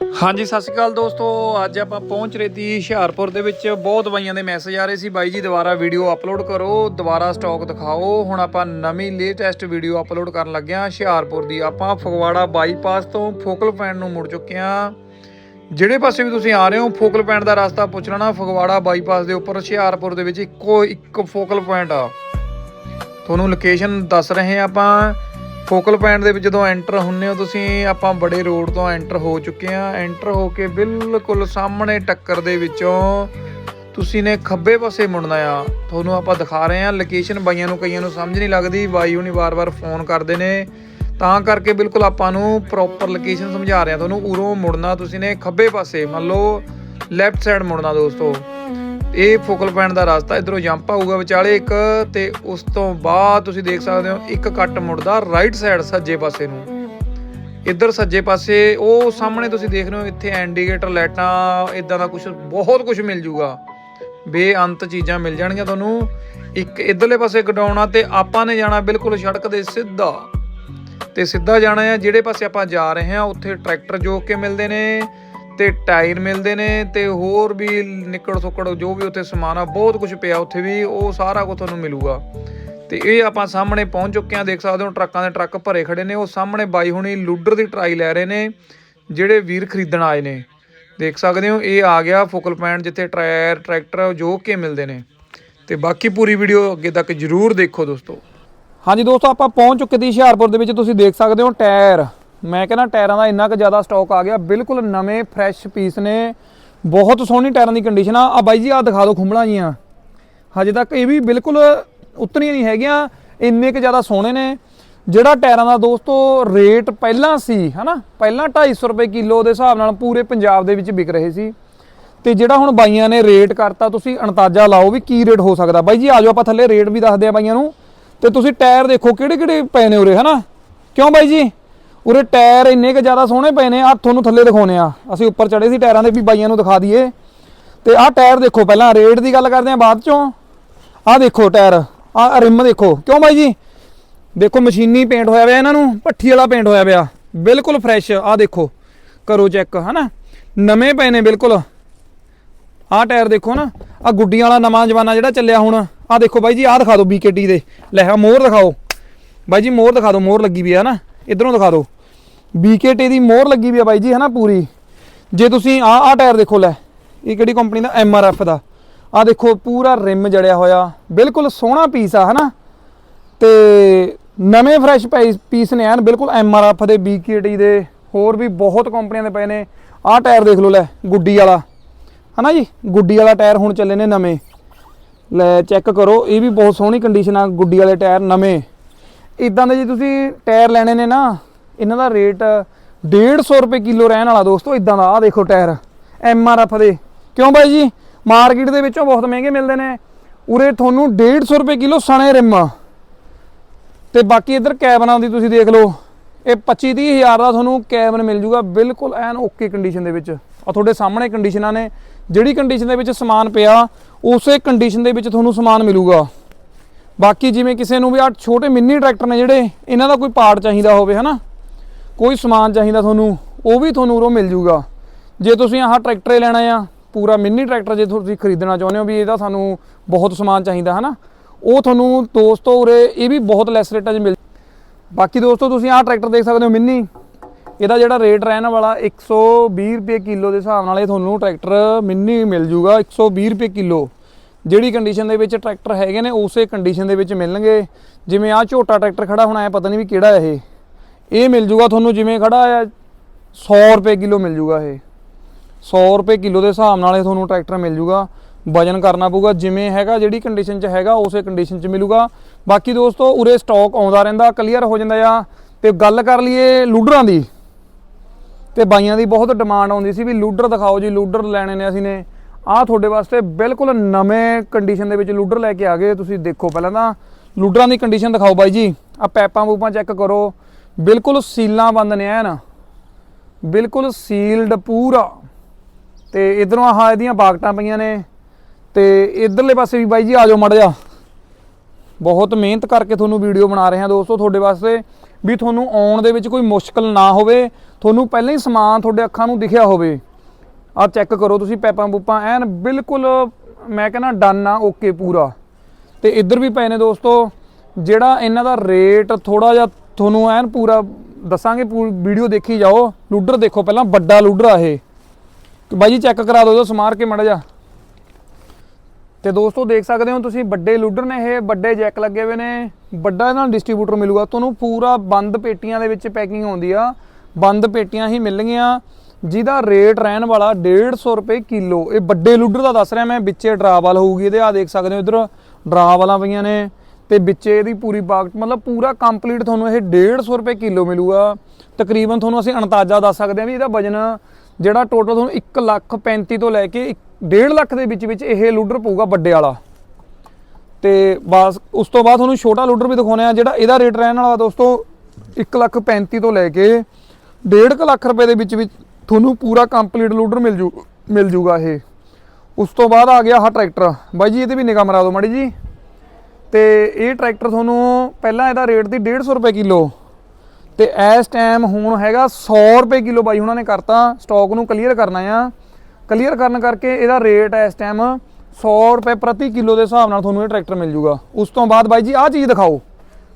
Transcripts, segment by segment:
ਹਾਂਜੀ, ਸਤਿ ਸ਼੍ਰੀ ਅਕਾਲ ਦੋਸਤੋ। ਅੱਜ ਆਪਾਂ ਪਹੁੰਚ ਰਹੇ ਸੀ ਹੁਸ਼ਿਆਰਪੁਰ ਦੇ ਵਿੱਚ। ਬਹੁਤ ਬਾਈਆਂ ਦੇ ਮੈਸੇਜ ਆ ਰਹੇ ਸੀ। ਬਾਈ ਜੀ, ਦੁਬਾਰਾ ਵੀਡੀਓ ਅਪਲੋਡ ਕਰੋ। ਦੁਬਾਰਾ ਸਟਾਕ ਦਿਖਾਓ। ਹੁਣ ਆਪਾਂ ਨਵੀਂ ਲੇਟੈਸਟ ਵੀਡੀਓ ਅਪਲੋਡ ਕਰਨ ਲੱਗੇ ਹਾਂ ਹੁਸ਼ਿਆਰਪੁਰ ਦੀ। ਆਪਾਂ ਫਗਵਾੜਾ ਬਾਈਪਾਸ ਤੋਂ ਫੋਕਲ ਪੁਆਇੰਟ ਨੂੰ ਮੁੜ ਚੁੱਕੇ ਹਾਂ। ਜਿਹੜੇ ਪਾਸੇ ਵੀ ਤੁਸੀਂ ਆ ਰਹੇ ਹੋ ਫੋਕਲ ਪੁਆਇੰਟ ਦਾ ਰਸਤਾ ਪੁੱਛ ਲੈਣਾ। ਫਗਵਾੜਾ ਬਾਈਪਾਸ ਦੇ ਉੱਪਰ ਹੁਸ਼ਿਆਰਪੁਰ ਦੇ ਵਿੱਚ ਇੱਕੋ ਇੱਕ ਫੋਕਲ ਪੁਆਇੰਟ ਆ। ਤੁਹਾਨੂੰ ਲੋਕੇਸ਼ਨ ਦੱਸ ਰਹੇ ਹਾਂ ਆਪਾਂ। ਫੋਕਲ ਪੁਆਇੰਟ ਦੇ ਵਿੱਚ ਜਦੋਂ ਐਂਟਰ ਹੁੰਨੇ ਹੋ, ਤੁਸੀਂ ਆਪਾਂ ਬੜੇ ਰੋਡ ਤੋਂ ਐਂਟਰ ਹੋ ਚੁੱਕੇ ਆ ਐਂਟਰ ਹੋ ਕੇ ਬਿਲਕੁਲ ਸਾਹਮਣੇ ਟੱਕਰ ਦੇ ਵਿੱਚੋਂ ਤੁਸੀਂ ਨੇ ਖੱਬੇ ਪਾਸੇ ਮੁੜਨਾ ਆ। ਤੁਹਾਨੂੰ ਆਪਾਂ ਦਿਖਾ ਰਹੇ ਆ ਲੋਕੇਸ਼ਨ ਬਾਈਆਂ ਨੂੰ, ਕਈਆਂ ਨੂੰ ਸਮਝ ਨਹੀਂ ਲੱਗਦੀ। ਬਾਈ ਹੁਣੀ ਵਾਰ-ਵਾਰ ਫੋਨ ਕਰਦੇ ਨੇ। ਤਾਂ ਕਰਕੇ ਬਿਲਕੁਲ ਆਪਾਂ ਨੂੰ ਪ੍ਰੋਪਰ ਲੋਕੇਸ਼ਨ ਸਮਝਾ ਰਹੇ ਆ ਤੁਹਾਨੂੰ ਉਰੋਂ ਮੁੜਨਾ, ਤੁਸੀਂ ਨੇ ਖੱਬੇ ਪਾਸੇ, ਮੰਨ ਲਓ ਲੈਫਟ ਸਾਈਡ ਮੁੜਨਾ ਦੋਸਤੋ। ਇਹ ਫੋਕਲ ਪੁਆਇੰਟ ਦਾ ਰਸਤਾ ਇਧਰੋਂ ਜੰਪ ਆਊਗਾ ਵਿਚਾਲੇ ਇੱਕ ਤੇ ਉਸ ਤੋਂ ਬਾਅਦ ਤੁਸੀਂ ਦੇਖ ਸਕਦੇ ਹੋ, ਇੱਕ ਕੱਟ ਮੁੜਦਾ ਰਾਈਟ ਸਾਈਡ ਸੱਜੇ ਪਾਸੇ ਨੂੰ। ਇੱਧਰ ਸੱਜੇ ਪਾਸੇ, ਉਹ ਸਾਹਮਣੇ ਤੁਸੀਂ ਦੇਖ ਰਹੇ ਹੋ, ਇੱਥੇ ਇੰਡੀਕੇਟਰ ਲਾਈਟਾਂ ਇਦਾਂ ਦਾ ਕੁਝ ਬਹੁਤ ਕੁਝ ਮਿਲ ਜੂਗਾ। ਬੇਅੰਤ ਚੀਜ਼ਾਂ ਮਿਲ ਜਾਣਗੀਆਂ ਤੁਹਾਨੂੰ। ਇੱਕ ਇਧਰਲੇ ਪਾਸੇ ਗਡਾਉਣਾ ਤੇ ਆਪਾਂ ਨੇ ਜਾਣਾ ਬਿਲਕੁਲ ਸੜਕ ਦੇ ਸਿੱਧਾ। ਤੇ ਸਿੱਧਾ ਜਾਣਾ ਹੈ, ਜਿਹੜੇ ਪਾਸੇ ਆਪਾਂ ਜਾ ਰਹੇ ਹਾਂ, ਉੱਥੇ ਟਰੈਕਟਰ ਜੋਕ ਕੇ ਮਿਲਦੇ ਨੇ ਤੇ ਟਾਇਰ ਮਿਲਦੇ ਨੇ ਤੇ ਹੋਰ ਵੀ ਨਿੱਕੜ ਸੁੱਕੜ ਜੋ ਵੀ ਉੱਥੇ ਸਮਾਨ ਆ, ਬਹੁਤ ਕੁਝ ਪਿਆ ਉੱਥੇ ਵੀ, ਉਹ ਸਾਰਾ ਕੁਝ ਤੁਹਾਨੂੰ ਮਿਲੂਗਾ। ਤੇ ਇਹ ਆਪਾਂ ਸਾਹਮਣੇ ਪਹੁੰਚ ਚੁੱਕੇ ਆ ਦੇਖ ਸਕਦੇ ਹੋ ਟਰੱਕਾਂ ਦੇ ਟਰੱਕ ਭਰੇ ਖੜੇ ਨੇ, ਉਹ ਸਾਹਮਣੇ ਬਾਈ ਹੁਣੀ ਲੂਡਰ ਦੀ ਟਰਾਈ ਲੈ ਰਹੇ ਨੇ, ਜਿਹੜੇ ਵੀਰ ਖਰੀਦਣ ਆਏ ਨੇ। ਦੇਖ ਸਕਦੇ ਹੋ, ਇਹ ਆ ਗਿਆ ਫੋਕਲ ਪੁਆਇੰਟ ਜਿੱਥੇ ਟਾਇਰ ਟਰੈਕਟਰ ਜੋ ਕੇ ਮਿਲਦੇ ਨੇ। ਤੇ ਬਾਕੀ ਪੂਰੀ ਵੀਡੀਓ ਅੱਗੇ ਤੱਕ ਜਰੂਰ ਦੇਖੋ ਦੋਸਤੋ। ਹਾਂਜੀ ਦੋਸਤੋ, ਆਪਾਂ ਪਹੁੰਚ ਚੁੱਕੇ ਦੀ ਹੁਸ਼ਿਆਰਪੁਰ ਦੇ ਵਿੱਚ, ਤੁਸੀਂ ਦੇਖ ਸਕਦੇ ਹੋ ਟਾਇਰ। ਮੈਂ ਕਹਿੰਦਾ ਟਾਇਰਾਂ ਦਾ ਇੰਨਾ ਕੁ ਜ਼ਿਆਦਾ ਸਟਾਕ ਆ ਗਿਆ। ਬਿਲਕੁਲ ਨਵੇਂ ਫਰੈਸ਼ ਪੀਸ ਨੇ। ਬਹੁਤ ਸੋਹਣੀ ਟਾਇਰਾਂ ਦੀ ਕੰਡੀਸ਼ਨ ਆ। ਆ ਬਾਈ ਜੀ, ਆ ਦਿਖਾ ਦਿਓ ਖੁੰਬਲਾਂ ਜੀਆਂ। ਹਜੇ ਤੱਕ ਇਹ ਵੀ ਬਿਲਕੁਲ ਉਤਰੀਆਂ ਨਹੀਂ ਹੈਗੀਆਂ। ਇੰਨੇ ਕੁ ਜ਼ਿਆਦਾ ਸੋਹਣੇ ਨੇ। ਜਿਹੜਾ ਟਾਇਰਾਂ ਦਾ ਦੋਸਤੋ ਰੇਟ ਪਹਿਲਾਂ ਸੀ, ਹਨਾ? ਪਹਿਲਾਂ 250 ਰੁਪਏ ਕਿਲੋ ਦੇ ਹਿਸਾਬ ਨਾਲ ਪੂਰੇ ਪੰਜਾਬ ਦੇ ਵਿੱਚ ਵਿਕ ਰਹੇ ਸੀ। ਤੇ ਜਿਹੜਾ ਹੁਣ ਬਾਈਆਂ ਨੇ ਰੇਟ ਕਰਤਾ, ਤੁਸੀਂ ਅੰਦਾਜ਼ਾ ਲਾਓ ਵੀ ਕੀ ਰੇਟ ਹੋ ਸਕਦਾ। ਬਾਈ ਜੀ ਆਜੋ ਆਪਾਂ ਥੱਲੇ ਰੇਟ ਵੀ ਦੱਸਦੇ ਆ ਬਾਈਆਂ ਨੂੰ। ਤੇ ਤੁਸੀਂ ਟਾਇਰ ਦੇਖੋ ਕਿਹੜੇ ਕਿਹੜੇ ਪਏ ਨੇ ਉਰੇ, ਹਨਾ? ਕਿਉਂ ਬਾਈ ਜੀ? ਉਰੇ ਟਾਇਰ ਇੰਨੇ ਕੁ ਜ਼ਿਆਦਾ ਸੋਹਣੇ ਪਏ ਨੇ ਆ ਤੁਹਾਨੂੰ ਥੱਲੇ ਦਿਖਾਉਨੇ ਆ। ਅਸੀਂ ਉੱਪਰ ਚੜੇ ਸੀ ਟਾਇਰਾਂ ਦੇ ਵੀ ਬਾਈਆਂ ਨੂੰ ਦਿਖਾ ਦਈਏ। ਤੇ ਆਹ ਟਾਇਰ ਦੇਖੋ, ਪਹਿਲਾਂ ਰੇਟ ਦੀ ਗੱਲ ਕਰਦੇ ਆ, ਬਾਅਦ ਚੋਂ। ਆਹ ਦੇਖੋ ਟਾਇਰ, ਆਹ ਰਿਮ ਦੇਖੋ। ਕਿਉਂ ਬਾਈ ਜੀ? ਦੇਖੋ, ਮਸ਼ੀਨੀ ਪੇਂਟ ਹੋਇਆ ਹੋਇਆ ਇਹਨਾਂ ਨੂੰ, ਭੱਠੀ ਵਾਲਾ ਪੇਂਟ ਹੋਇਆ ਪਿਆ। ਬਿਲਕੁਲ ਫਰੈਸ਼ ਆਹ ਦੇਖੋ। ਕਰੋ ਚੈੱਕ ਹਨਾ? ਨਵੇਂ ਪਏ ਨੇ ਬਿਲਕੁਲ। ਆਹ ਟਾਇਰ ਦੇਖੋ ਨਾ, ਆਹ ਗੁੱਡੀਆਂ ਵਾਲਾ ਨਵਾਂ ਜਮਾਨਾ ਜਿਹੜਾ ਚੱਲਿਆ ਹੁਣ। ਆਹ ਦੇਖੋ ਬਾਈ ਜੀ, ਆਹ ਦਿਖਾ ਦਿਓ BKT ਦੇ। ਲੈ ਆ ਮੋਹਰ ਦਿਖਾਓ। ਬਾਈ ਜੀ ਮੋਹਰ ਦਿਖਾ ਦਿਓ ਮੋਹਰ ਲੱਗੀ ਵੀ ਹੈ ਨਾ ਇਧਰੋਂ ਦਿਖਾ ਦਿਓ। BKT ਦੀ ਮੋਹਰ ਲੱਗੀ ਵੀ ਆ ਬਾਈ ਜੀ, ਹਨਾ ਪੂਰੀ। ਜੇ ਤੁਸੀਂ ਆਹ ਆਹ ਟਾਇਰ ਦੇਖੋ, ਲੈ। ਇਹ ਕਿਹੜੀ ਕੰਪਨੀ ਦਾ? MRF ਦਾ। ਆਹ ਦੇਖੋ, ਪੂਰਾ ਰਿਮ ਜੜਿਆ ਹੋਇਆ। ਬਿਲਕੁਲ ਸੋਹਣਾ ਪੀਸ ਆ, ਹਨਾ? ਤੇ ਨਵੇਂ ਫਰੈਸ਼ ਪੀਸ ਨੇ ਐਨ, ਬਿਲਕੁਲ ਐਮਆਰਐਫ ਦੇ BKT ਦੇ। ਹੋਰ ਵੀ ਬਹੁਤ ਕੰਪਨੀਆਂ ਦੇ ਪਏ ਨੇ। ਆਹ ਟਾਇਰ ਦੇਖ ਲਓ, ਲੈ, ਗੁੱਡੀ ਵਾਲਾ। ਹਨਾ ਜੀ? ਗੁੱਡੀ ਵਾਲਾ ਟਾਇਰ ਹੁਣ ਚੱਲੇ ਨੇ ਨਵੇਂ। ਲੈ, ਚੈੱਕ ਕਰੋ। ਇਹ ਵੀ ਬਹੁਤ ਸੋਹਣੀ ਕੰਡੀਸ਼ਨ ਆ, ਗੁੱਡੀ ਵਾਲੇ ਟਾਇਰ ਨਵੇਂ। ਇਦਾਂ ਦੇ ਜੇ ਤੁਸੀਂ ਟਾਇਰ ਲੈਣੇ ਨੇ ਨਾ, ਇਹਨਾਂ ਦਾ ਰੇਟ 150 ਰੁਪਏ ਕਿਲੋ ਰਹਿਣ ਵਾਲਾ ਦੋਸਤੋ, ਇਦਾਂ ਦਾ, ਆਹ ਦੇਖੋ ਟਾਇਰ ਐਮਆਰਐਫ ਦੇ। ਕਿਉਂ ਬਾਈ ਜੀ? ਮਾਰਕੀਟ ਦੇ ਵਿੱਚੋਂ ਬਹੁਤ ਮਹਿੰਗੇ ਮਿਲਦੇ ਨੇ। ਉਰੇ ਤੁਹਾਨੂੰ 150 ਰੁਪਏ ਕਿਲੋ ਸਣੇ ਰਿਮ। ਤੇ ਬਾਕੀ ਇਧਰ ਕੈਬਨਾਂ ਦੀ ਤੁਸੀਂ ਦੇਖ ਲਓ, ਇਹ 25 30 ਹਜ਼ਾਰ ਦਾ ਤੁਹਾਨੂੰ ਕੈਬਨ ਮਿਲ ਜੂਗਾ, ਬਿਲਕੁਲ ਐਨ ਓਕੇ ਕੰਡੀਸ਼ਨ ਦੇ ਵਿੱਚ। ਆ ਤੁਹਾਡੇ ਸਾਹਮਣੇ ਕੰਡੀਸ਼ਨਾਂ ਨੇ, ਜਿਹੜੀ ਕੰਡੀਸ਼ਨ ਦੇ ਵਿੱਚ ਸਮਾਨ ਪਿਆ, ਉਸੇ ਕੰਡੀਸ਼ਨ ਦੇ ਵਿੱਚ ਤੁਹਾਨੂੰ ਸਮਾਨ ਮਿਲੂਗਾ। ਬਾਕੀ ਜਿਵੇਂ ਕਿਸੇ ਨੂੰ ਵੀ ਆ ਛੋਟੇ ਮਿੰਨੀ ਟਰੈਕਟਰ ਨੇ ਜਿਹੜੇ, ਇਹਨਾਂ ਦਾ ਕੋਈ ਪਾਰਟ ਚਾਹੀਦਾ ਹੋਵੇ, ਹਨਾ? ਕੋਈ ਸਮਾਨ ਚਾਹੀਦਾ ਤੁਹਾਨੂੰ, ਉਹ ਵੀ ਤੁਹਾਨੂੰ ਉਰੋਂ ਮਿਲ ਜੂਗਾ। ਜੇ ਤੁਸੀਂ ਆਹ ਟਰੈਕਟਰ ਲੈਣਾ ਆ, ਪੂਰਾ ਮਿੰਨੀ ਟਰੈਕਟਰ ਜੇ ਤੁਸੀਂ ਖਰੀਦਣਾ ਚਾਹੁੰਦੇ ਹੋ ਵੀ ਇਹਦਾ ਸਾਨੂੰ ਬਹੁਤ ਸਮਾਨ ਚਾਹੀਦਾ, ਹਨਾ? ਉਹ ਤੁਹਾਨੂੰ ਦੋਸਤੋ ਉਰੇ ਇਹ ਵੀ ਬਹੁਤ ਲੈਸ ਰੇਟਾਂ 'ਚ ਮਿਲ ਬਾਕੀ ਦੋਸਤੋ ਤੁਸੀਂ ਆਹ ਟਰੈਕਟਰ ਦੇਖ ਸਕਦੇ ਹੋ ਮਿੰਨੀ। ਇਹਦਾ ਜਿਹੜਾ ਰੇਟ ਰਹਿਣ ਵਾਲਾ 120 ਰੁਪਏ ਕਿਲੋ ਦੇ ਹਿਸਾਬ ਨਾਲ ਇਹ ਤੁਹਾਨੂੰ ਟਰੈਕਟਰ ਮਿੰਨੀ ਮਿਲ ਜੂਗਾ 120 ਰੁਪਏ ਕਿਲੋ। ਜਿਹੜੀ ਕੰਡੀਸ਼ਨ ਦੇ ਵਿੱਚ ਟਰੈਕਟਰ ਹੈਗੇ ਨੇ, ਉਸੇ ਕੰਡੀਸ਼ਨ ਦੇ ਵਿੱਚ ਮਿਲਣਗੇ। ਜਿਵੇਂ ਆਹ ਝੋਟਾ ਟਰੈਕਟਰ ਖੜਾ ਹੋਣਾ ਹੈ, ਪਤਾ ਨਹੀਂ ਵੀ ਕਿਹੜਾ ਇਹ। ਇਹ ਮਿਲ ਜੂਗਾ ਤੁਹਾਨੂੰ ਜਿਵੇਂ ਖੜਾ ਆ 100 ਰੁਪਏ ਕਿਲੋ ਮਿਲ ਜੂਗਾ ਇਹ। 100 ਰੁਪਏ ਕਿਲੋ ਦੇ ਹਿਸਾਬ ਨਾਲ ਇਹ ਤੁਹਾਨੂੰ ਟਰੈਕਟਰ ਮਿਲ ਜੂਗਾ। ਵਜਨ ਕਰਨਾ ਪਊਗਾ, ਜਿਵੇਂ ਹੈਗਾ, ਜਿਹੜੀ ਕੰਡੀਸ਼ਨ 'ਚ ਹੈਗਾ, ਉਸੇ ਕੰਡੀਸ਼ਨ 'ਚ ਮਿਲੂਗਾ। ਬਾਕੀ ਦੋਸਤੋ, ਉਰੇ ਸਟਾਕ ਆਉਂਦਾ ਰਹਿੰਦਾ ਕਲੀਅਰ ਹੋ ਜਾਂਦਾ ਆ। ਤੇ ਗੱਲ ਕਰ ਲਈਏ ਲੂਡਰਾਂ ਦੀ। ਤੇ ਬਾਈਆਂ ਦੀ ਬਹੁਤ ਡਿਮਾਂਡ ਆਉਂਦੀ ਸੀ ਵੀ ਲੂਡਰ ਦਿਖਾਓ ਜੀ, ਲੂਡਰ ਲੈਣੇ ਨੇ ਅਸੀਂ ਨੇ। ਆਹ ਤੁਹਾਡੇ ਵਾਸਤੇ ਬਿਲਕੁਲ ਨਵੇਂ ਕੰਡੀਸ਼ਨ ਦੇ ਵਿੱਚ ਲੂਡਰ ਲੈ ਕੇ ਆ ਗਏ। ਤੁਸੀਂ ਦੇਖੋ ਪਹਿਲਾਂ ਤਾਂ ਲੂਡਰਾਂ ਦੀ ਕੰਡੀਸ਼ਨ ਦਿਖਾਓ ਬਾਈ ਜੀ। ਆ ਪੈਪਾਂ ਪੂਪਾਂ ਚੈੱਕ ਕਰੋ। ਬਿਲਕੁਲ ਸੀਲਾਂ ਬੰਦ ਨੇ ਐਨ। ਬਿਲਕੁਲ ਸੀਲਡ ਪੂਰਾ। ਤੇ ਇਧਰੋਂ ਆਹ ਇਹਦੀਆਂ ਬਾਗਟਾਂ ਪਈਆਂ ਨੇ। ਤੇ ਇਧਰਲੇ ਪਾਸੇ ਵੀ ਬਾਈ ਜੀ ਆ ਜਾਓ ਮੜ ਜਾ ਬਹੁਤ ਮਿਹਨਤ ਕਰਕੇ ਤੁਹਾਨੂੰ ਵੀਡੀਓ ਬਣਾ ਰਹੇ ਹਾਂ ਦੋਸਤੋ ਤੁਹਾਡੇ ਵਾਸਤੇ। ਵੀ ਤੁਹਾਨੂੰ ਆਉਣ ਦੇ ਵਿੱਚ ਕੋਈ ਮੁਸ਼ਕਲ ਨਾ ਹੋਵੇ। ਤੁਹਾਨੂੰ ਪਹਿਲਾਂ ਹੀ ਸਮਾਨ ਤੁਹਾਡੇ ਅੱਖਾਂ ਨੂੰ ਦਿਖਿਆ ਹੋਵੇ। ਆ ਚੈੱਕ ਕਰੋ ਤੁਸੀਂ ਪੈਪਾਂ ਪੂਪਾਂ, ਐਨ ਬਿਲਕੁਲ ਮੈਂ ਕਹਿੰਦਾ ਡਨ ਆ ਓਕੇ ਪੂਰਾ। ਤੇ ਇੱਧਰ ਵੀ ਪਏ ਨੇ ਦੋਸਤੋ, ਜਿਹੜਾ ਇਹਨਾਂ ਦਾ ਰੇਟ ਥੋੜਾ ਜਿਹਾ ਤੁਹਾਨੂੰ ਐਨ ਪੂਰਾ ਦੱਸਾਂਗੇ ਵੀਡੀਓ ਦੇਖੀ ਜਾਓ। ਲੂਡਰ ਦੇਖੋ ਪਹਿਲਾਂ, ਵੱਡਾ ਲੂਡਰ ਆ ਇਹ। ਬਾਈ ਜੀ ਚੈੱਕ ਕਰਾ ਦਿਓ, ਇਹਦਾ ਸਮਾਰ ਕੇ ਮੜਾ ਜਾ ਤੇ ਦੋਸਤੋ ਦੇਖ ਸਕਦੇ ਹੋ ਤੁਸੀਂ, ਵੱਡੇ ਲੂਡਰ ਨੇ ਇਹ, ਵੱਡੇ ਜੈਕ ਲੱਗੇ ਹੋਏ ਨੇ। ਵੱਡਾ ਇਹਨਾਂ ਨੂੰ ਡਿਸਟ੍ਰੀਬਿਊਟਰ ਮਿਲੂਗਾ। ਤੁਹਾਨੂੰ ਪੂਰਾ ਬੰਦ ਪੇਟੀਆਂ ਦੇ ਵਿੱਚ ਪੈਕਿੰਗ ਆਉਂਦੀ ਆ। ਬੰਦ ਪੇਟੀਆਂ ਹੀ ਮਿਲਣਗੀਆਂ। ਜਿਹਦਾ ਰੇਟ ਰਹਿਣ ਵਾਲਾ 150 ਰੁਪਏ ਕਿਲੋ। ਇਹ ਵੱਡੇ ਲੂਡਰ ਦਾ ਦੱਸ ਰਿਹਾ ਮੈਂ, ਵਿੱਚੇ ਡਰਾਵਾਲ ਹੋਊਗੀ ਇਹਦੇ ਆ ਦੇਖ ਸਕਦੇ ਹੋ ਇਧਰ, ਡਰਾਵਾਲਾਂ ਪਈਆਂ ਨੇ, ਤੇ ਵਿੱਚੇ ਇਹਦੀ ਪੂਰੀ ਬਾਗ ਮਤਲਬ ਪੂਰਾ ਕੰਪਲੀਟ ਤੁਹਾਨੂੰ ਇਹ 150 ਰੁਪਏ ਕਿਲੋ ਮਿਲੂਗਾ। ਤਕਰੀਬਨ ਤੁਹਾਨੂੰ ਅਸੀਂ ਅੰਦਾਜ਼ਾ ਦੱਸ ਸਕਦੇ ਹਾਂ ਵੀ ਇਹਦਾ ਵਜਨ, ਜਿਹੜਾ ਟੋਟਲ ਤੁਹਾਨੂੰ 1 ਲੱਖ 35 ਤੋਂ ਲੈ ਕੇ 1.5 ਲੱਖ ਦੇ ਵਿੱਚ ਵਿੱਚ ਇਹ ਲੂਡਰ ਪਊਗਾ ਵੱਡੇ ਵਾਲਾ। ਤੇ ਬਸ, ਉਸ ਤੋਂ ਬਾਅਦ ਤੁਹਾਨੂੰ ਛੋਟਾ ਲੂਡਰ ਵੀ ਦਿਖਾਉਣੇ ਆ ਜਿਹੜਾ ਇਹਦਾ ਰੇਟ ਰਹਿਣ ਵਾਲਾ ਦੋਸਤੋ 1 ਲੱਖ 35 ਤੋਂ ਲੈ ਕੇ 1.5 ਲੱਖ ਰੁਪਏ ਦੇ ਵਿੱਚ ਵਿੱਚ ਤੁਹਾਨੂੰ ਪੂਰਾ ਕੰਪਲੀਟ ਲੂਡਰ ਮਿਲ ਜੂ, ਮਿਲ ਜੂਗਾ ਇਹ। ਉਸ ਤੋਂ ਬਾਅਦ ਆ ਗਿਆ ਆਹ ਟਰੈਕਟਰ ਬਾਈ ਜੀ, ਇਹਦੇ ਵੀ ਨਿਗਾਹ ਮਰਾ ਦਿਓ ਮਾੜੀ ਜੀ। ਤੇ ਇਹ ਟਰੈਕਟਰ ਤੁਹਾਨੂੰ ਪਹਿਲਾਂ ਇਹਦਾ ਰੇਟ ਦੀ 150 ਰੁਪਏ ਕਿਲੋ। ਤੇ ਇਸ ਟਾਈਮ ਹੁਣ ਹੈਗਾ 100 ਰੁਪਏ ਕਿਲੋ ਬਾਈ ਉਹਨਾਂ ਨੇ ਕਰਤਾ। ਸਟਾਕ ਨੂੰ ਕਲੀਅਰ ਕਰਨਾ ਆ। ਕਲੀਅਰ ਕਰਨ ਕਰਕੇ ਇਹਦਾ ਰੇਟ ਇਸ ਟਾਈਮ 100 ਰੁਪਏ ਪ੍ਰਤੀ ਕਿਲੋ ਦੇ ਹਿਸਾਬ ਨਾਲ ਤੁਹਾਨੂੰ ਇਹ ਟਰੈਕਟਰ ਮਿਲ ਜੂਗਾ। ਉਸ ਤੋਂ ਬਾਅਦ ਬਾਈ ਜੀ, ਆਹ ਚੀਜ਼ ਦਿਖਾਓ।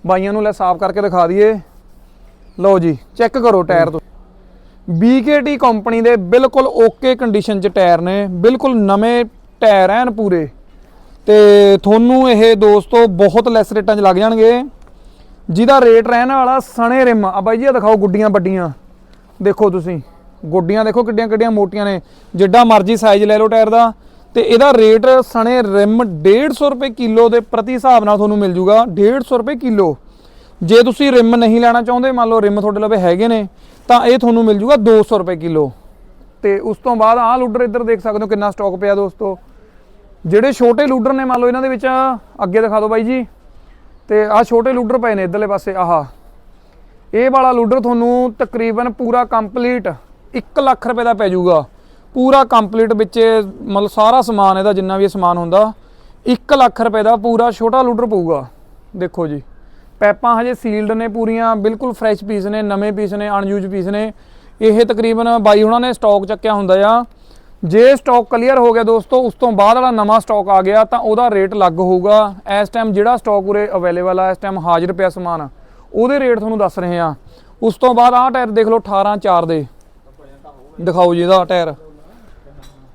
ਬਾਈਆਂ ਨੂੰ ਲੈ ਸਾਫ਼ ਕਰਕੇ ਦਿਖਾ ਦਈਏ। ਲਓ ਜੀ ਚੈੱਕ ਕਰੋ ਟਾਇਰ ਤੋਂ BKT ਕੰਪਨੀ ਦੇ ਬਿਲਕੁਲ ਓਕੇ ਕੰਡੀਸ਼ਨ 'ਚ ਟਾਇਰ ਨੇ, ਬਿਲਕੁਲ ਨਵੇਂ ਟਾਇਰ ਐਨ ਪੂਰੇ। ਤੇ ਤੁਹਾਨੂੰ ਇਹ ਦੋਸਤੋ ਬਹੁਤ ਲੈਸ ਰੇਟਾਂ 'ਚ ਲੱਗ ਜਾਣਗੇ। ਜਿਹਦਾ ਰੇਟ ਰਹਿਣ ਵਾਲਾ ਸਣੇ ਰਿਮ ਆ ਬਾਈ ਜੀ ਆ ਦਿਖਾਓ ਗੁੱਡੀਆਂ ਵੱਡੀਆਂ। ਦੇਖੋ ਤੁਸੀਂ, ਗੁੱਡੀਆਂ ਦੇਖੋ ਕਿੱਡੀਆਂ ਕਿੱਡੀਆਂ ਮੋਟੀਆਂ ਨੇ। ਜਿੱਡਾ ਮਰਜ਼ੀ ਸਾਈਜ਼ ਲੈ ਲਓ ਟਾਇਰ ਦਾ। ਤੇ ਇਹਦਾ ਰੇਟ ਸਣੇ ਰਿਮ 150 ਰੁਪਏ ਕਿਲੋ ਦੇ ਪ੍ਰਤੀ ਹਿਸਾਬ ਨਾਲ ਤੁਹਾਨੂੰ ਮਿਲ ਜੂਗਾ 150 ਰੁਪਏ ਕਿਲੋ। ਜੇ ਤੁਸੀਂ ਰਿਮ ਨਹੀਂ ਲੈਣਾ ਚਾਹੁੰਦੇ, ਮੰਨ ਲਓ ਰਿਮ ਤੁਹਾਡੇ ਲਵੇ ਹੈਗੇ ਨੇ, ਤਾਂ ਇਹ ਤੁਹਾਨੂੰ ਮਿਲ ਜੂਗਾ 200 ਰੁਪਏ ਕਿਲੋ। ਤੇ ਉਸ ਤੋਂ ਬਾਅਦ ਆਹ ਲੂਡਰ ਇੱਧਰ ਦੇਖ ਸਕਦੇ ਹੋ ਕਿੰਨਾ ਸਟਾਕ ਪਿਆ ਦੋਸਤੋ। ਜਿਹੜੇ ਛੋਟੇ ਲੂਡਰ ਨੇ, ਮੰਨ ਲਓ ਇਹਨਾਂ ਦੇ ਵਿੱਚ, ਅੱਗੇ ਦਿਖਾ ਦਿਓ ਬਾਈ ਜੀ। ਤੇ ਆਹ ਛੋਟੇ ਲੂਡਰ ਪਏ ਨੇ ਇਧਰਲੇ ਪਾਸੇ, ਆਹ। ਇਹ ਵਾਲਾ ਲੂਡਰ ਤੁਹਾਨੂੰ ਤਕਰੀਬਨ ਪੂਰਾ ਕੰਪਲੀਟ 1 ਲੱਖ ਰੁਪਏ ਦਾ ਪੈ ਜਾਊਗਾ ਪੂਰਾ ਕੰਪਲੀਟ ਵਿੱਚ ਮਤਲਬ ਸਾਰਾ ਸਮਾਨ ਇਹਦਾ ਜਿੰਨਾ ਵੀ ਸਮਾਨ ਹੁੰਦਾ 1 ਲੱਖ ਰੁਪਏ ਦਾ ਪੂਰਾ ਛੋਟਾ ਲੂਡਰ ਪਊਗਾ। ਦੇਖੋ ਜੀ। ਪੈਪਾਂ ਹਜੇ ਸੀਲਡ ਨੇ ਪੂਰੀਆਂ, ਬਿਲਕੁਲ ਫਰੈਸ਼ ਪੀਸ ਨੇ, ਨਵੇਂ ਪੀਸ ਨੇ ਅਨਯੂਜ਼ ਪੀਸ ਨੇ। ਇਹ ਤਕਰੀਬਨ ਬਾਈ ਉਹਨਾਂ ਨੇ ਸਟਾਕ ਚੱਕਿਆ ਹੁੰਦਾ ਆ। ਜੇ ਸਟਾਕ ਕਲੀਅਰ ਹੋ ਗਿਆ ਦੋਸਤੋ, ਉਸ ਤੋਂ ਬਾਅਦ ਵਾਲਾ ਨਵਾਂ ਸਟਾਕ ਆ ਗਿਆ, ਤਾਂ ਉਹਦਾ ਰੇਟ ਲੱਗ ਹੋਊਗਾ। ਇਸ ਟਾਈਮ ਜਿਹੜਾ ਸਟਾਕ ਉਰੇ ਅਵੇਲੇਬਲ ਆ, ਇਸ ਟਾਈਮ ਹਾਜ਼ਰ ਪਿਆ ਸਮਾਨ, ਉਹਦੇ ਰੇਟ ਤੁਹਾਨੂੰ ਦੱਸ ਰਹੇ ਆ। ਉਸ ਤੋਂ ਬਾਅਦ ਆਹ ਟਾਇਰ ਦੇਖ ਲਓ 18 4 ਦੇ। ਦਿਖਾਓ ਜੀ ਇਹਦਾ ਟਾਇਰ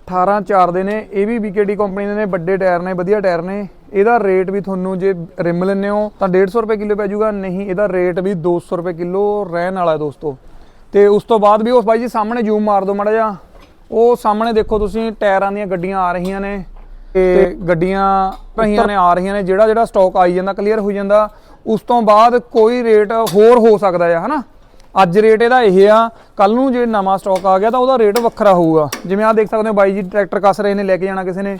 18 4 ਦੇ ਨੇ, ਇਹ ਵੀ BKT ਕੰਪਨੀ ਦੇ ਨੇ, ਵੱਡੇ ਟਾਇਰ ਨੇ, ਵਧੀਆ ਟਾਇਰ ਨੇ। ਇਹਦਾ ਰੇਟ ਵੀ ਤੁਹਾਨੂੰ ਜੇ ਰਿਮ ਲੈਂਦੇ ਹੋ, ਤਾਂ 150 ਰੁਪਏ ਕਿਲੋ ਪੈ ਜਾਊਗਾ, ਨਹੀਂ, ਇਹਦਾ ਰੇਟ ਵੀ 200 ਰੁਪਏ ਕਿਲੋ ਰਹਿਣ ਵਾਲਾ ਦੋਸਤੋ। ਤੇ ਉਸ ਤੋਂ ਬਾਅਦ ਵੀ ਉਸ ਬਾਈ ਜੀ ਸਾਹਮਣੇ ਜ਼ੂਮ ਮਾਰ ਦਿਓ ਮਾੜਾ ਜਿਹਾ। ਉਹ ਸਾਹਮਣੇ ਦੇਖੋ ਤੁਸੀਂ, ਟਾਇਰਾਂ ਦੀਆਂ ਗੱਡੀਆਂ ਆ ਰਹੀਆਂ ਨੇ। ਤੇ ਗੱਡੀਆਂ ਰਹੀਆਂ ਨੇ, ਆ ਰਹੀਆਂ ਨੇ ਜਿਹੜਾ ਜਿਹੜਾ ਸਟਾਕ ਆਈ ਜਾਂਦਾ ਕਲੀਅਰ ਹੋ ਜਾਂਦਾ। ਉਸ ਤੋਂ ਬਾਅਦ ਕੋਈ ਰੇਟ ਹੋਰ ਹੋ ਸਕਦਾ ਹੈ ਹਨਾ? ਅੱਜ ਰੇਟ ਇਹਦਾ ਇਹ ਆ ਕੱਲ ਨੂੰ ਜੇ ਨਵਾਂ ਸਟਾਕ ਆ ਗਿਆ ਤਾਂ ਉਹਦਾ ਰੇਟ ਵੱਖਰਾ ਹੋਊਗਾ। ਜਿਵੇਂ ਆ ਦੇਖ ਸਕਦੇ ਹੋ, ਬਾਈ ਜੀ ਟਰੈਕਟਰ ਕੱਸ ਰਹੇ ਨੇ, ਲੈ ਕੇ ਜਾਣਾ ਕਿਸੇ ਨੇ।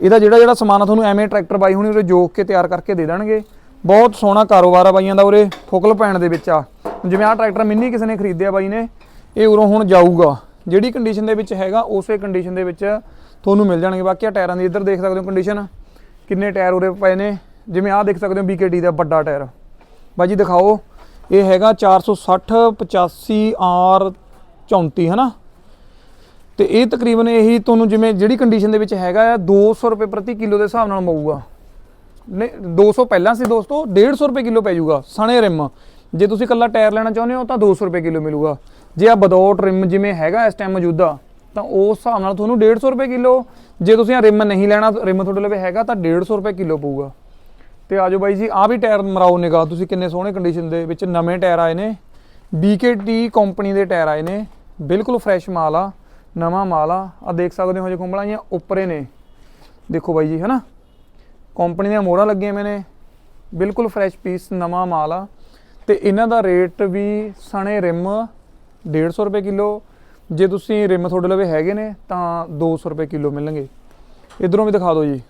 ਇਹਦਾ ਜਿਹੜਾ ਜਿਹੜਾ ਸਮਾਨ ਆ, ਤੁਹਾਨੂੰ ਐਵੇਂ ਟਰੈਕਟਰ ਬਾਈ ਹੁਣੀ ਉਰੇ ਜੋਕ ਕੇ ਤਿਆਰ ਕਰਕੇ ਦੇ ਦੇਣਗੇ। ਬਹੁਤ ਸੋਹਣਾ ਕਾਰੋਬਾਰ ਆ ਬਾਈਆਂ ਦਾ ਉਰੇ ਫੋਕਲ ਪੈਣ ਦੇ ਵਿੱਚ ਆ। ਜਿਵੇਂ ਆ ਟਰੈਕਟਰ ਮਿੰਨੀ ਕਿਸੇ ਨੇ ਖਰੀਦਿਆ ਬਾਈ ਨੇ, ਇਹ ਉਰੋਂ ਹੁਣ ਜਾਊਗਾ। ਜਿਹੜੀ ਕੰਡੀਸ਼ਨ ਦੇ ਵਿੱਚ ਹੈਗਾ, ਉਸੇ ਕੰਡੀਸ਼ਨ ਦੇ ਵਿੱਚ ਤੁਹਾਨੂੰ ਮਿਲ ਜਾਣਗੇ। ਬਾਕੀ ਆ ਟਾਇਰਾਂ ਦੀ ਇੱਧਰ ਦੇਖ ਸਕਦੇ ਹੋ ਕੰਡੀਸ਼ਨ ਕਿੰਨੇ ਟਾਇਰ ਉਰੇ ਪਏ ਨੇ। ਜਿਵੇਂ ਆਹ ਦੇਖ ਸਕਦੇ ਹੋ BKT ਦਾ ਵੱਡਾ ਟਾਇਰ। ਬਾਈ ਜੀ ਦਿਖਾਓ। ਇਹ ਹੈਗਾ 460 85 R 34 ਹਨਾ? ਤੇ ਇਹ ਤਕਰੀਬਨ ਇਹੀ ਤੁਹਾਨੂੰ ਜਿਵੇਂ ਜਿਹੜੀ ਕੰਡੀਸ਼ਨ ਦੇ ਵਿੱਚ ਹੈਗਾ ਆ 200 ਰੁਪਏ ਪ੍ਰਤੀ ਕਿਲੋ ਦੇ ਹਿਸਾਬ ਨਾਲ ਮਊਗਾ। ਨਹੀਂ 200 ਪਹਿਲਾਂ ਸੀ ਦੋਸਤੋ 150 ਰੁਪਏ ਕਿਲੋ ਪੈ ਜਾਊਗਾ, ਸਣੇ ਰਿਮ। ਜੇ ਤੁਸੀਂ ਇਕੱਲਾ ਟਾਇਰ ਲੈਣਾ ਚਾਹੁੰਦੇ ਹੋ, ਤਾਂ 200 ਰੁਪਏ ਕਿਲੋ ਮਿਲੂਗਾ। ਜੇ ਆ ਬਦੌਟ ਰਿਮ ਜਿਵੇਂ ਹੈਗਾ ਇਸ ਟਾਈਮ ਮੌਜੂਦਾ, ਤਾਂ ਉਸ ਹਿਸਾਬ ਨਾਲ ਤੁਹਾਨੂੰ 150 ਰੁਪਏ ਕਿਲੋ। ਜੇ ਤੁਸੀਂ ਆ ਰਿਮ ਨਹੀਂ ਲੈਣਾ, ਰਿਮ ਤੁਹਾਡੇ ਲਵੇ ਹੈਗਾ, ਤਾਂ 150 ਰੁਪਏ ਕਿਲੋ ਪਊਗਾ। ਤੇ ਆਜੋ ਬਾਈ ਜੀ ਆ ਵੀ ਟਾਇਰ ਮਰਾਓ ਨਿਗਾਹ। ਤੁਸੀਂ ਕਿੰਨੇ ਸੋਹਣੇ ਕੰਡੀਸ਼ਨ ਦੇ ਵਿੱਚ ਨਵੇਂ ਟਾਇਰ ਆਏ ਨੇ। BKT ਕੰਪਨੀ ਦੇ ਟਾਇਰ ਆਏ ਨੇ। ਬਿਲਕੁਲ ਫਰੈਸ਼ ਮਾਲ ਆ, ਨਵਾਂ ਮਾਲ ਆ। ਆ ਦੇਖ ਸਕਦੇ ਹੋ ਜੇ ਕੁੰਬਲਾਂ ਜੀਆਂ ਉੱਪਰੇ ਨੇ। ਦੇਖੋ ਬਾਈ ਜੀ, ਹਨਾ? ਕੰਪਨੀ ਦੀਆਂ ਮੋਹਰਾਂ ਲੱਗੀਆਂ ਹੋਈਆਂ ਬਿਲਕੁਲ ਫਰੈਸ਼ ਪੀਸ ਨਵਾਂ ਮਾਲ ਆ। ਤੇ ਇਹਨਾਂ ਦਾ ਰੇਟ ਵੀ ਸਣੇ ਰਿਮ 150 ਰੁਪਏ ਕਿਲੋ। ਜੇ ਤੁਸੀਂ ਰਿਮ ਤੁਹਾਡੇ ਲਵੇ ਹੈਗੇ ਨੇ, ਤਾਂ 200 ਰੁਪਏ ਕਿਲੋ ਮਿਲਣਗੇ। ਇਧਰੋਂ ਵੀ ਦਿਖਾ ਦਿਓ ਜੀ।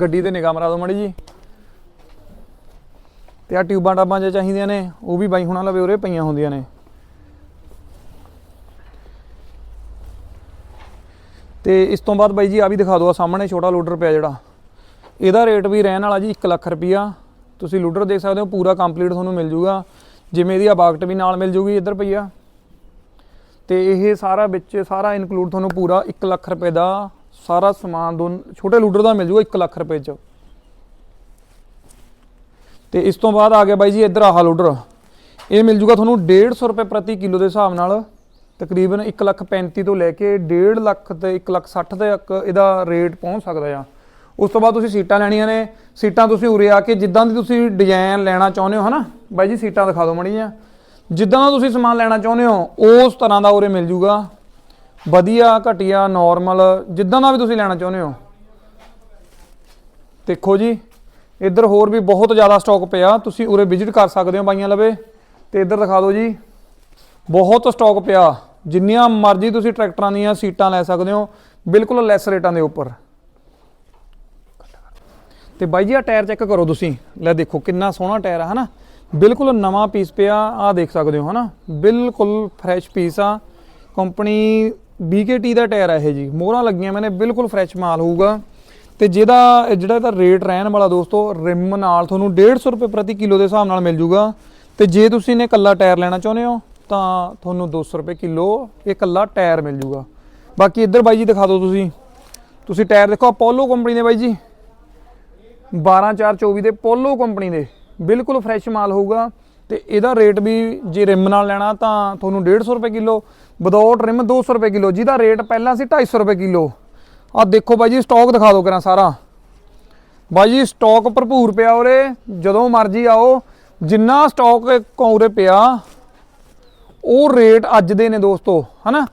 ਗੱਡੀ ਤੇ ਨਿਗਾਹ ਮਰਾ ਦਿਓ ਮਾੜੀ ਜੀ। ਤੇ ਆ ਟਿਊਬਾਂ ਟਾਬਾਂ ਜੇ ਚਾਹੀਦੀਆਂ ਨੇ, ਉਹ ਵੀ ਬਾਈ ਹੁਣਾਂ ਲਵੇ, ਉਰੇ ਪਈਆਂ ਹੁੰਦੀਆਂ ਨੇ। ਤੇ ਇਸ ਤੋਂ ਬਾਅਦ ਬਾਈ ਜੀ ਆ ਵੀ ਦਿਖਾ ਦਿਓ ਆ ਸਾਹਮਣੇ ਛੋਟਾ ਲੋਡਰ ਪਿਆ ਜਿਹੜਾ। ਇਹਦਾ ਰੇਟ ਵੀ ਰਹਿਣ ਵਾਲਾ ਜੀ 1 ਲੱਖ ਰੁਪਈਆ। ਤੁਸੀਂ ਲੋਡਰ ਦੇਖ ਸਕਦੇ ਹੋ, ਪੂਰਾ ਕੰਪਲੀਟ ਤੁਹਾਨੂੰ ਮਿਲ ਜੂਗਾ। ਜਿਵੇਂ ਇਹਦੀ ਆ ਬਾਕਟ ਵੀ ਨਾਲ ਮਿਲ ਜੂਗੀ ਇੱਧਰ ਪਈ ਆ। ਤੇ ਇਹ ਸਾਰਾ ਵਿੱਚ ਸਾਰਾ ਇਨਕਲੂਡ ਤੁਹਾਨੂੰ ਪੂਰਾ 1 ਲੱਖ ਰੁਪਏ ਦਾ ਸਾਰਾ ਸਮਾਨ ਦੋ ਛੋਟੇ ਲੂਡਰ ਦਾ ਮਿਲ ਜੂਗਾ 1 ਲੱਖ ਰੁਪਏ ਚ। ਤੇ ਇਸ ਤੋਂ ਬਾਅਦ ਆ ਗਿਆ ਬਾਈ ਜੀ ਇੱਧਰ ਆਹ ਲੋਡਰ। ਇਹ ਮਿਲ ਜੂਗਾ ਤੁਹਾਨੂੰ 150 ਰੁਪਏ ਪ੍ਰਤੀ ਕਿਲੋ ਦੇ ਹਿਸਾਬ ਨਾਲ। ਤਕਰੀਬਨ 1 ਲੱਖ 35 ਤੋਂ ਲੈ ਕੇ 1.5 ਲੱਖ ਤੇ 1 ਲੱਖ 60 ਤੱਕ ਇਹਦਾ ਰੇਟ ਪਹੁੰਚ ਸਕਦਾ ਆ। ਉਸ ਤੋਂ ਬਾਅਦ ਤੁਸੀਂ ਸੀਟਾਂ ਲੈਣੀਆਂ ਨੇ। ਸੀਟਾਂ ਤੁਸੀਂ ਉਰੇ ਆ ਕੇ ਜਿੱਦਾਂ ਦੀ ਤੁਸੀਂ ਡਿਜ਼ਾਈਨ ਲੈਣਾ ਚਾਹੁੰਦੇ ਹੋ, ਹਨਾ? ਬਾਈ ਜੀ, ਸੀਟਾਂ ਦਿਖਾ ਦਿਓ ਮੜੀਆਂ ਜਿੱਦਾਂ ਦਾ ਤੁਸੀਂ ਸਮਾਨ ਲੈਣਾ ਚਾਹੁੰਦੇ ਹੋ, ਉਸ ਤਰ੍ਹਾਂ ਦਾ ਉਰੇ ਮਿਲ ਜੂਗਾ। ਵਧੀਆ, ਘਟੀਆ ਨਾਰਮਲ ਜਿੱਦਾਂ ਦਾ ਵੀ ਤੁਸੀਂ ਲੈਣਾ ਚਾਹੁੰਦੇ ਹੋ। ਦੇਖੋ ਜੀ ਇੱਧਰ ਹੋਰ ਵੀ ਬਹੁਤ ਜ਼ਿਆਦਾ ਸਟਾਕ ਪਿਆ। ਤੁਸੀਂ ਉਰੇ ਵਿਜ਼ਿਟ ਕਰ ਸਕਦੇ ਹੋ ਬਾਈਆਂ ਲਵੇ। ਤੇ ਇੱਧਰ ਦਿਖਾ ਦਿਓ ਜੀ। ਬਹੁਤ ਸਟਾਕ ਪਿਆ। ਜਿੰਨੀਆਂ ਮਰਜ਼ੀ ਤੁਸੀਂ ਟਰੈਕਟਰਾਂ ਦੀਆਂ ਸੀਟਾਂ ਲੈ ਸਕਦੇ ਹੋ। ਬਿਲਕੁਲ ਲੈਸ ਰੇਟਾਂ ਦੇ ਉੱਪਰ। ਤੇ ਬਾਈ ਜੀ ਆ ਟਾਇਰ ਚੈੱਕ ਕਰੋ ਤੁਸੀਂ। ਲੈ ਦੇਖੋ ਕਿੰਨਾ ਸੋਹਣਾ ਟਾਇਰ ਆ, ਹਨਾ? ਬਿਲਕੁਲ ਨਵਾਂ ਪੀਸ ਪਿਆ। ਆ ਦੇਖ ਸਕਦੇ ਹੋ, ਹਨਾ? ਬਿਲਕੁਲ ਫਰੈਸ਼ ਪੀਸ ਆ। ਕੰਪਨੀ BKT ਦਾ ਟਾਇਰ ਆ ਇਹ ਜੀ। ਮੋਹਰਾਂ ਲੱਗੀਆਂ ਮੈਨੇ ਬਿਲਕੁਲ ਫਰੈਸ਼ ਮਾਲ ਹੋਊਗਾ। ਤੇ ਜਿਹਦਾ, ਜਿਹੜਾ ਇਹਦਾ ਰੇਟ ਰਹਿਣ ਵਾਲਾ ਦੋਸਤੋ, ਰਿਮ ਨਾਲ ਤੁਹਾਨੂੰ 150 ਰੁਪਏ ਪ੍ਰਤੀ ਕਿਲੋ ਦੇ ਹਿਸਾਬ ਨਾਲ ਮਿਲ ਜੂਗਾ। ਤੇ ਜੇ ਤੁਸੀਂ ਨੇ ਕੱਲਾ ਟਾਇਰ ਲੈਣਾ ਚਾਹੁੰਦੇ ਹੋ, ਤਾਂ ਤੁਹਾਨੂੰ 200 ਰੁਪਏ ਕਿਲੋ ਇਹ ਕੱਲਾ ਟਾਇਰ ਮਿਲ ਜੂਗਾ। ਬਾਕੀ ਇੱਧਰ ਬਾਈ ਜੀ ਦਿਖਾ ਦਿਓ ਤੁਸੀਂ। ਤੁਸੀਂ ਟਾਇਰ ਦੇਖੋ ਅਪੋਲੋ ਕੰਪਨੀ ਦੇ ਬਾਈ ਜੀ। 12424 ਦੇ ਪੋਲੋ ਕੰਪਨੀ ਦੇ। ਬਿਲਕੁਲ ਫਰੈਸ਼ ਮਾਲ ਹੋਊਗਾ। ਤੇ ਇਹਦਾ ਰੇਟ ਵੀ ਜੇ ਰਿਮ ਨਾਲ ਲੈਣਾ, ਤਾਂ ਤੁਹਾਨੂੰ 150 ਰੁਪਏ ਕਿਲੋ। ਵਿਦਆਊਟ ਰਿਮ 200 ਰੁਪਏ ਕਿਲੋ। ਜਿਹਦਾ ਰੇਟ ਪਹਿਲਾਂ ਸੀ 250 ਰੁਪਏ ਕਿਲੋ। ਆ ਦੇਖੋ ਬਾਈ ਜੀ ਸਟਾਕ ਦਿਖਾ ਦਿਓ ਕਰਾਂ ਸਾਰਾ। ਬਾਈ ਜੀ ਸਟਾਕ ਭਰਪੂਰ ਪਿਆ ਉਰੇ, ਜਦੋਂ ਮਰਜ਼ੀ ਆਓ। ਜਿੰਨਾ ਸਟਾਕ ਕੌਰੇ ਪਿਆ, ਉਹ ਰੇਟ ਅੱਜ ਦੇ ਨੇ ਦੋਸਤੋ, ਹਨਾ?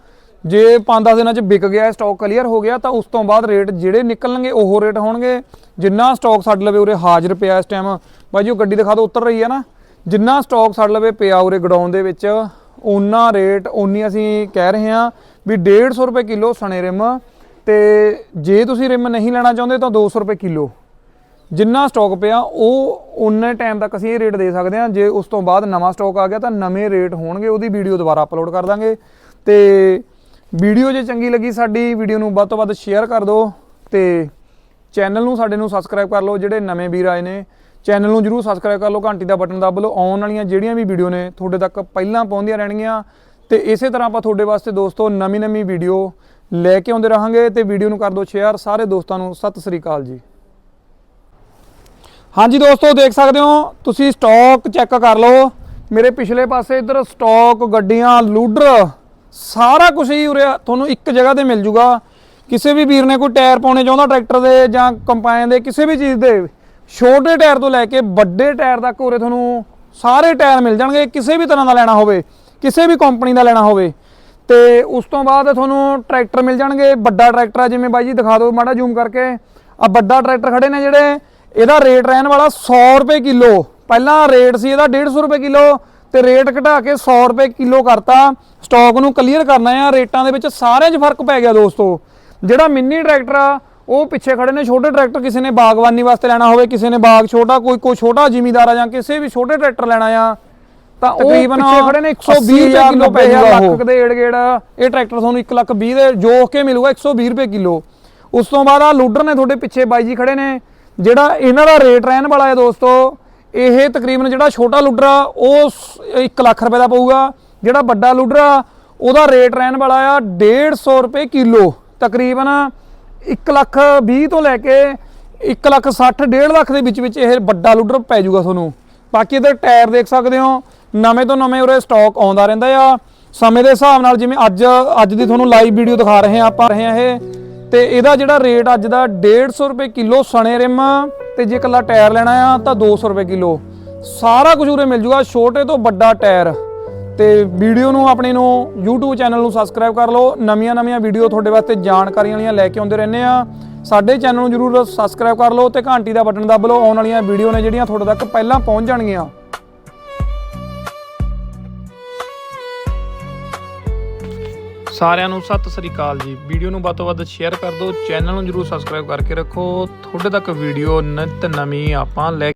ਜੇ 5-10 ਦਿਨਾਂ ਚ ਵਿਕ ਗਿਆ ਸਟਾਕ ਕਲੀਅਰ ਹੋ ਗਿਆ, ਤਾਂ ਉਸ ਤੋਂ ਬਾਅਦ ਰੇਟ ਜਿਹੜੇ ਨਿਕਲਣਗੇ, ਉਹ ਰੇਟ ਹੋਣਗੇ। ਜਿੰਨਾ ਸਟਾਕ ਸਾਡੇ ਲਵੇ ਉਰੇ ਹਾਜ਼ਰ ਪਿਆ ਇਸ ਟਾਈਮ ਬਾਈ ਜੀ, ਉਹ ਗੱਡੀ ਦਿਖਾ ਦਿਓ, ਉਤਰ ਰਹੀ ਹੈ ਨਾ। ਜਿੰਨਾ ਸਟਾਕ ਸਾਡੇ ਲਵੇ ਪਿਆ ਉਰੇ ਗਡਾਉਣ ਦੇ ਵਿੱਚ ਉਹਨਾਂ ਰੇਟ ਉਨੀ ਅਸੀਂ ਕਹਿ ਰਹੇ ਹਾਂ ਵੀ 150 ਰੁਪਏ ਕਿਲੋ ਸਣੇ ਰਿਮ ਤੇ ਜੇ ਤੁਸੀਂ ਰਿਮ ਨਹੀਂ ਲੈਣਾ ਚਾਹੁੰਦੇ ਤਾਂ 200 ਰੁਪਏ ਕਿਲੋ। ਜਿੰਨਾ ਸਟਾਕ ਪਿਆ, ਉਹ ਉਨੇ ਟਾਈਮ ਤੱਕ ਅਸੀਂ ਇਹ ਰੇਟ ਦੇ ਸਕਦੇ ਹਾਂ। ਜੇ ਉਸ ਤੋਂ ਬਾਅਦ ਨਵਾਂ ਸਟਾਕ ਆ ਗਿਆ ਤਾਂ ਨਵੇਂ ਰੇਟ ਹੋਣਗੇ, ਉਹਦੀ ਵੀਡੀਓ ਦੁਬਾਰਾ ਅਪਲੋਡ ਕਰ ਦਾਂਗੇ। ਤੇ ਵੀਡੀਓ ਜੇ ਚੰਗੀ ਲੱਗੀ, ਸਾਡੀ ਵੀਡੀਓ ਨੂੰ ਵੱਧ ਤੋਂ ਵੱਧ ਸ਼ੇਅਰ ਕਰ ਦਿਓ ਤੇ ਚੈਨਲ ਨੂੰ, ਸਾਡੇ ਨੂੰ ਸਬਸਕ੍ਰਾਈਬ ਕਰ ਲਓ, ਜਿਹੜੇ ਨਵੇਂ ਵੀਰ ਆਏ ਨੇ। ਚੈਨਲ ਨੂੰ ਜਰੂਰ ਸਬਸਕ੍ਰਾਈਬ ਕਰ ਲਓ, ਘੰਟੀ ਦਾ ਬਟਨ ਦੱਬ ਲਓ। ਆਉਣ ਵਾਲੀਆਂ ਜਿਹੜੀਆਂ ਵੀ ਵੀਡੀਓ ਨੇ, ਤੁਹਾਡੇ ਤੱਕ ਪਹਿਲਾਂ ਪਹੁੰਚਦੀਆਂ ਰਹਿਣਗੀਆਂ। ਤੇ ਇਸੇ ਤਰ੍ਹਾਂ ਆਪਾਂ ਤੁਹਾਡੇ ਵਾਸਤੇ ਦੋਸਤੋ ਨਵੀਂ ਨਵੀਂ ਵੀਡੀਓ ਲੈ ਕੇ ਆਉਂਦੇ ਰਹਾਂਗੇ ਤੇ ਵੀਡੀਓ ਨੂੰ ਕਰ ਦਿਓ ਸ਼ੇਅਰ ਸਾਰੇ ਦੋਸਤਾਂ ਨੂੰ ਸਤਿ ਸ੍ਰੀ ਅਕਾਲ ਜੀ। ਹਾਂਜੀ ਦੋਸਤੋ, ਦੇਖ ਸਕਦੇ ਹੋ, ਤੁਸੀਂ ਸਟਾਕ ਚੈੱਕ ਕਰ ਲਓ। ਮੇਰੇ ਪਿਛਲੇ ਪਾਸੇ ਇੱਧਰ ਸਟਾਕ ਗੱਡੀਆਂ, ਲੂਡਰ, ਸਾਰਾ ਕੁਝ ਹੀ ਉਰੇ ਤੁਹਾਨੂੰ ਇੱਕ ਜਗ੍ਹਾ ਤੇ ਮਿਲ ਜੂਗਾ। ਕਿਸੇ ਵੀ ਵੀਰ ਨੇ ਕੋਈ ਟਾਇਰ ਪਾਉਣੇ ਚਾਹੁੰਦਾ ਟਰੈਕਟਰ ਦੇ ਜਾਂ ਕੰਪਾਈਨ ਦੇ, ਕਿਸੇ ਵੀ ਚੀਜ਼ ਦੇ, ਛੋਟੇ ਟਾਇਰ ਤੋਂ ਲੈ ਕੇ ਵੱਡੇ ਟਾਇਰ ਤੱਕ ਉਰੇ ਤੁਹਾਨੂੰ ਸਾਰੇ ਟਾਇਰ ਮਿਲ ਜਾਣਗੇ। ਕਿਸੇ ਵੀ ਤਰ੍ਹਾਂ ਦਾ ਲੈਣਾ ਹੋਵੇ, ਕਿਸੇ ਵੀ ਕੰਪਨੀ ਦਾ ਲੈਣਾ ਹੋਵੇ। ਤੇ ਉਸ ਤੋਂ ਬਾਅਦ ਤੁਹਾਨੂੰ ਟਰੈਕਟਰ ਮਿਲ ਜਾਣਗੇ, ਵੱਡਾ ਟਰੈਕਟਰ ਆ, ਜਿਵੇਂ ਬਾਈ ਜੀ ਦਿਖਾ ਦਿਓ, ਮਾੜਾ ਜ਼ੂਮ ਕਰਕੇ। ਆ ਵੱਡਾ ਟਰੈਕਟਰ ਖੜੇ ਨੇ ਜਿਹੜੇ, ਇਹਦਾ ਰੇਟ ਰਹਿਣ ਵਾਲਾ 100 ਰੁਪਏ ਕਿਲੋ। ਪਹਿਲਾਂ ਰੇਟ ਸੀ ਇਹਦਾ 150 ਰੁਪਏ ਕਿਲੋ ਤੇ ਰੇਟ ਘਟਾ ਕੇ 100 ਰੁਪਏ ਕਿਲੋ ਕਰਤਾ। ਸਟਾਕ ਨੂੰ ਕਲੀਅਰ ਕਰਨਾ ਆ, ਰੇਟਾਂ ਦੇ ਵਿੱਚ ਸਾਰਿਆਂ 'ਚ ਫ਼ਰਕ ਪੈ ਗਿਆ ਦੋਸਤੋ। ਜਿਹੜਾ ਮਿੰਨੀ ਟਰੈਕਟਰ ਆ, ਉਹ ਪਿੱਛੇ ਖੜੇ ਨੇ, ਛੋਟੇ ਟਰੈਕਟਰ ਕਿਸੇ ਨੇ ਬਾਗਬਾਨੀ ਵਾਸਤੇ ਲੈਣਾ ਹੋਵੇ, ਕਿਸੇ ਨੇ ਬਾਗ ਛੋਟਾ, ਕੋਈ ਕੋਈ ਛੋਟਾ ਜ਼ਿਮੀਦਾਰ ਆ ਜਾਂ ਕਿਸੇ ਵੀ ਛੋਟੇ ਟਰੈਕਟਰ ਲੈਣਾ ਆ ਤਾਂ ਉਹ ਪਿੱਛੇ ਖੜੇ ਨੇ 120 ਰੁਪਏ ਕਿਲੋ ਪੈ ਜਾਊਗਾ ਲੱਖ ਦੇ ਏੜ ਗੇੜ। ਇਹ ਟਰੈਕਟਰ ਤੁਹਾਨੂੰ 1 ਲੱਖ 20 ਦੇ ਜੋਖ ਕੇ ਮਿਲੂਗਾ 120 ਰੁਪਏ ਕਿਲੋ। ਉਸ ਤੋਂ ਬਾਅਦ ਆ ਲੂਡਰ ਨੇ ਤੁਹਾਡੇ ਪਿੱਛੇ ਬਾਈ ਜੀ ਖੜੇ ਨੇ ਜਿਹੜਾ ਇਹਨਾਂ ਦਾ ਰੇਟ ਰਹਿਣ ਵਾਲਾ ਹੈ ਦੋਸਤੋ ਇਹ ਤਕਰੀਬਨ ਜਿਹੜਾ ਛੋਟਾ ਲੂਡਰ ਆ ਉਹ 1 ਲੱਖ ਰੁਪਏ ਦਾ ਪਊਗਾ। ਜਿਹੜਾ ਵੱਡਾ ਲੂਡਰ ਆ ਉਹਦਾ ਰੇਟ ਰਹਿਣ ਵਾਲਾ ਆ 150 ਰੁਪਏ ਕਿਲੋ। ਤਕਰੀਬਨ 1 ਲੱਖ 20 ਤੋਂ ਲੈ ਕੇ 1 ਲੱਖ 60 1.5 ਲੱਖ ਦੇ ਵਿੱਚ ਵਿੱਚ ਇਹ ਵੱਡਾ ਲੂਡਰ ਪੈ ਜਾਊਗਾ ਤੁਹਾਨੂੰ। ਬਾਕੀ ਇਹਦੇ ਟਾਇਰ ਦੇਖ ਸਕਦੇ ਹੋ ਨਵੇਂ ਤੋਂ ਨਵੇਂ ਉਰੇ ਸਟਾਕ ਆਉਂਦਾ ਰਹਿੰਦਾ ਆ। ਸਮੇਂ ਦੇ ਹਿਸਾਬ ਨਾਲ ਜਿਵੇਂ ਅੱਜ ਅੱਜ ਦੀ ਤੁਹਾਨੂੰ ਲਾਈਵ ਵੀਡੀਓ ਦਿਖਾ ਰਹੇ ਆ ਆਪਾਂ, ਰਹੇ ਆ ਇਹ। ਤੇ ਇਹਦਾ ਜਿਹੜਾ ਰੇਟ ਅੱਜ ਦਾ 150 ਰੁਪਏ ਕਿਲੋ ਸਣੇ ਰਿਮ, ਤੇ ਜੇ ਇਕੱਲਾ ਟਾਇਰ ਲੈਣਾ ਆ ਤਾਂ 200 ਰੁਪਏ ਕਿਲੋ। ਸਾਰਾ ਕੁਝ ਉਰੇ ਮਿਲ ਜੂਗਾ, ਛੋਟੇ ਤੋਂ ਵੱਡਾ ਟਾਇਰ ਤੇ ਵੀਡੀਓ ਨੂੰ, ਆਪਣੇ ਨੂੰ YouTube ਚੈਨਲ ਨੂੰ ਸਬਸਕ੍ਰਾਈਬ ਕਰ ਲਓ। ਨਵੀਆਂ ਨਵੀਆਂ ਵੀਡੀਓ ਤੁਹਾਡੇ ਵਾਸਤੇ ਜਾਣਕਾਰੀਆਂ ਵਾਲੀਆਂ ਲੈ ਕੇ ਆਉਂਦੇ ਰਹਿੰਦੇ ਆ। ਸਾਡੇ ਚੈਨਲ ਨੂੰ ਜਰੂਰ ਸਬਸਕ੍ਰਾਈਬ ਕਰ ਲਓ ਤੇ ਘੰਟੀ ਦਾ ਬਟਨ ਦੱਬ ਲਓ। ਆਉਣ ਵਾਲੀਆਂ ਵੀਡੀਓ ਨੇ ਜਿਹੜੀਆਂ ਤੁਹਾਡੇ ਤੱਕ ਪਹਿਲਾਂ ਪਹੁੰਚ ਜਾਣਗੀਆਂ। ਸਾਰਿਆਂ ਨੂੰ ਸਤਿ ਸ੍ਰੀ ਅਕਾਲ ਜੀ। ਵੀਡੀਓ ਨੂੰ ਵੱਧ ਤੋਂ ਵੱਧ ਸ਼ੇਅਰ ਕਰ ਦਿਓ। ਚੈਨਲ ਨੂੰ ਜਰੂਰ ਸਬਸਕ੍ਰਾਈਬ ਕਰਕੇ ਰੱਖੋ। ਤੁਹਾਡੇ ਤੱਕ ਵੀਡੀਓ ਨਿਤ ਨਵੀਂ ਆਪਾਂ ਲੈ